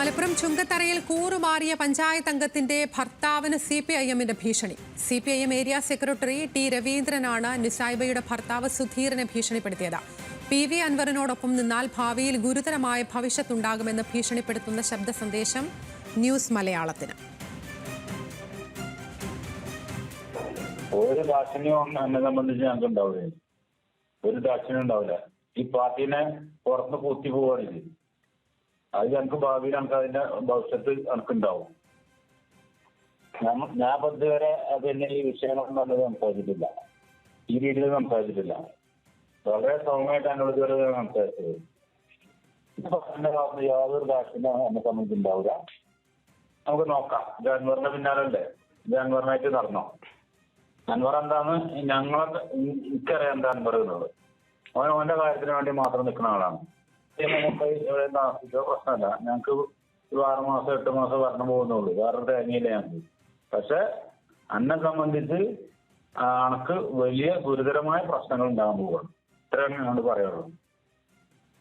മലപ്പുറം ചുങ്കത്തറയിൽ കൂറുമാറിയ പഞ്ചായത്ത് അംഗത്തിന്റെ ഭർത്താവിന് C P I എമ്മിന്റെ ഭീഷണി. C P I M area secretary T രവീന്ദ്രനാണ് നിസായിബയുടെ ഭർത്താവ് സുധീറിനെ ഭീഷണിപ്പെടുത്തിയത്. പി വി അൻവറിനോടൊപ്പം നിന്നാൽ ഭാവിയിൽ ഗുരുതരമായ ഭവിഷ്യത്തുണ്ടാകുമെന്ന് ഭീഷണിപ്പെടുത്തുന്ന ശബ്ദ സന്ദേശം ന്യൂസ് മലയാളത്തിന്. ഒരു ദാക്ഷിണ്യവും എന്നെ സംബന്ധിച്ച് ഞങ്ങൾക്ക് ഉണ്ടാവില്ല ഒരു ദാക്ഷിണ്യം ഉണ്ടാവില്ല. ഈ പാർട്ടീനെ പുറത്ത് കുത്തി പോവുകയാണെങ്കിൽ അത് ഞങ്ങൾക്ക് ഭാവിയിൽ ഞങ്ങൾക്ക് അതിന്റെ ഭവിഷ്യത്ത് നമുക്കുണ്ടാവും ഞാൻ ഇപ്പൊ ഇതുവരെ അതിന്റെ ഈ വിഷയങ്ങളൊന്നും നല്ലത് സംസാരിച്ചിട്ടില്ല. ഈ രീതിയിൽ സംസാരിച്ചിട്ടില്ല. വളരെ സൗമ്യമായിട്ടാണ് ഇതുവരെ സംസാരിച്ചത്. ഭാഗത്ത് യാതൊരു ദാക്ഷിണ്യം എന്നെ സംബന്ധിച്ച് ഉണ്ടാവില്ല. നമുക്ക് നോക്കാം. ജാൻവറിന്റെ പിന്നാലല്ലേ? ജാൻവറിനായിട്ട് നടന്നോ? അൻവർ എന്താന്ന് ഞങ്ങളെ എനിക്കറിയാം എന്താ അൻവർ എന്നുള്ളത് അവൻ അവന്റെ കാര്യത്തിന് വേണ്ടി മാത്രം നിൽക്കുന്ന ആളാണ്. നമുക്ക് ഇവിടെ താമസിച്ചോ പ്രശ്നമല്ല. ഞങ്ങൾക്ക് ഒരു ആറ് മാസം എട്ട് മാസം ഭരണം പോകുന്നുള്ളൂ. വേറെ തേങ്ങയില്ല ഞങ്ങൾക്ക് പക്ഷെ അന്നെ സംബന്ധിച്ച് അണക്ക് വലിയ ഗുരുതരമായ പ്രശ്നങ്ങൾ ഉണ്ടാകാൻ പോവുകയാണ് ഇത്രയാണ് ഞങ്ങൾ പറയാറുള്ളത്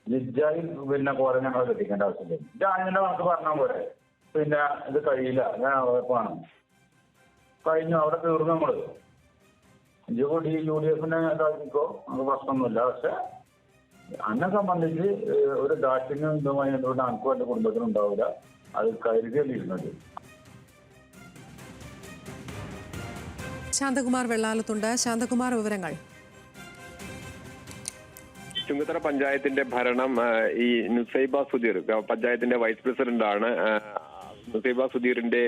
ലിജായി പിന്നെ കുറെ ഞങ്ങളെ കെട്ടിക്കേണ്ട ആവശ്യമില്ല. ജാനിന്റെ കണക്ക് പറഞ്ഞാൽ പോരെ. പിന്നെ ഇത് കഴിയില്ല. ഞാൻ ഉറപ്പാണ് കഴിഞ്ഞു. അവിടെ തീർന്നു നമ്മൾ. യു യുഡിഎഫിനെ യു ഡി എഫിനെ നമുക്ക് പ്രശ്നമൊന്നുമില്ല. പക്ഷെ അന്നെ സംബന്ധിച്ച് ഒരു ദാക്ഷിണ്യം ഇതുമായി ബന്ധപ്പെട്ട് അനക്കും എന്റെ കുടുംബത്തിനും ഉണ്ടാവില്ല അത് കരുതിയല്ലിരുന്നത് ശാന്തകുമാർ വെള്ളാലത്തുണ്ട്. ശാന്തകുമാർ വിവരങ്ങൾ. ചുങ്കത്തറ പഞ്ചായത്തിന്റെ ഭരണം ഈ നുസൈബ സുധീർ പഞ്ചായത്തിന്റെ വൈസ് പ്രസിഡന്റാണ് നുസൈബ സുധീറിന്റെ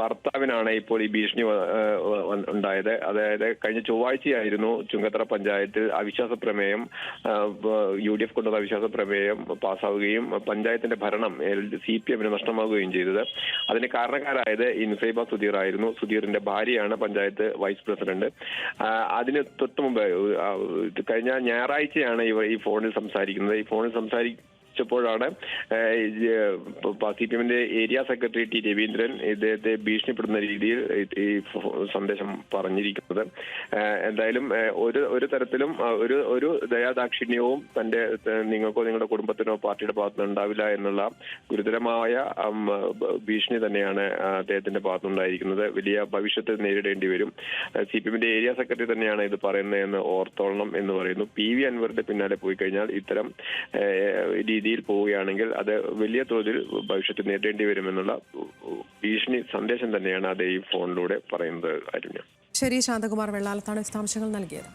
ഭർത്താവിനാണ് ഇപ്പോൾ ഈ ഭീഷണി ഉണ്ടായത്. അതായത് കഴിഞ്ഞ ചൊവ്വാഴ്ചയായിരുന്നു ചുങ്കത്തറ പഞ്ചായത്തിൽ അവിശ്വാസ പ്രമേയം യു ഡി എഫ് കൊണ്ടുവന്ന അവിശ്വാസ പ്രമേയം പാസ്സാവുകയും പഞ്ചായത്തിന്റെ ഭരണം സി പി എമ്മിന് നഷ്ടമാവുകയും ചെയ്തത്. അതിന് കാരണക്കാരായത് ഈ നുസൈബ സുധീർ ആയിരുന്നു സുധീറിന്റെ ഭാര്യയാണ് പഞ്ചായത്ത് വൈസ് പ്രസിഡന്റ്. അതിന് തൊട്ട് മുമ്പ് കഴിഞ്ഞ ഞായറാഴ്ചയാണ് ഇവർ ഈ ഫോണിൽ സംസാരിക്കുന്നത്. ഈ ഫോണിൽ സംസാരിച്ചപ്പോഴാണ് സി പി എമ്മിന്റെ ഏരിയ സെക്രട്ടറി ടി രവീന്ദ്രൻ ഇദ്ദേഹത്തെ ഭീഷണിപ്പെടുന്ന രീതിയിൽ ഈ- സന്ദേശം പറഞ്ഞിരിക്കുന്നത്. എന്തായാലും ഒരു ഒരു തരത്തിലും ഒരു ഒരു ദയാദാക്ഷിണ്യവും തന്റെ നിങ്ങൾക്കോ നിങ്ങളുടെ കുടുംബത്തിനോ പാർട്ടിയുടെ ഭാഗത്തുനിന്ന് ഉണ്ടാവില്ല എന്നുള്ള ഗുരുതരമായ ഭീഷണി തന്നെയാണ് അദ്ദേഹത്തിന്റെ ഭാഗത്തുനിന്നുണ്ടായിരിക്കുന്നത്. വലിയ ഭവിഷ്യത്ത് നേരിടേണ്ടി വരും. സി പി എമ്മിന്റെ ഏരിയ സെക്രട്ടറി തന്നെയാണ് ഇത് പറയുന്നത് എന്ന് ഓർത്തോളണം എന്ന് പറയുന്നു. പി വി അൻവറിന്റെ പിന്നാലെ പോയി കഴിഞ്ഞാൽ ഇത്തരം ഏഹ്, രീതിയിൽ പോവുകയാണെങ്കിൽ അത് വലിയ തോതിൽ ഭവിഷ്യത്ത് നേരിടേണ്ടി വരുമെന്നുള്ള ഭീഷണി സന്ദേശം തന്നെയാണ് അത് ഈ ഫോണിലൂടെ പറയുന്നത് അരുണ്യ. ശരി ശാന്തകുമാർ വെള്ളാലത്താണ് വിശദാംശങ്ങൾ നൽകിയത്.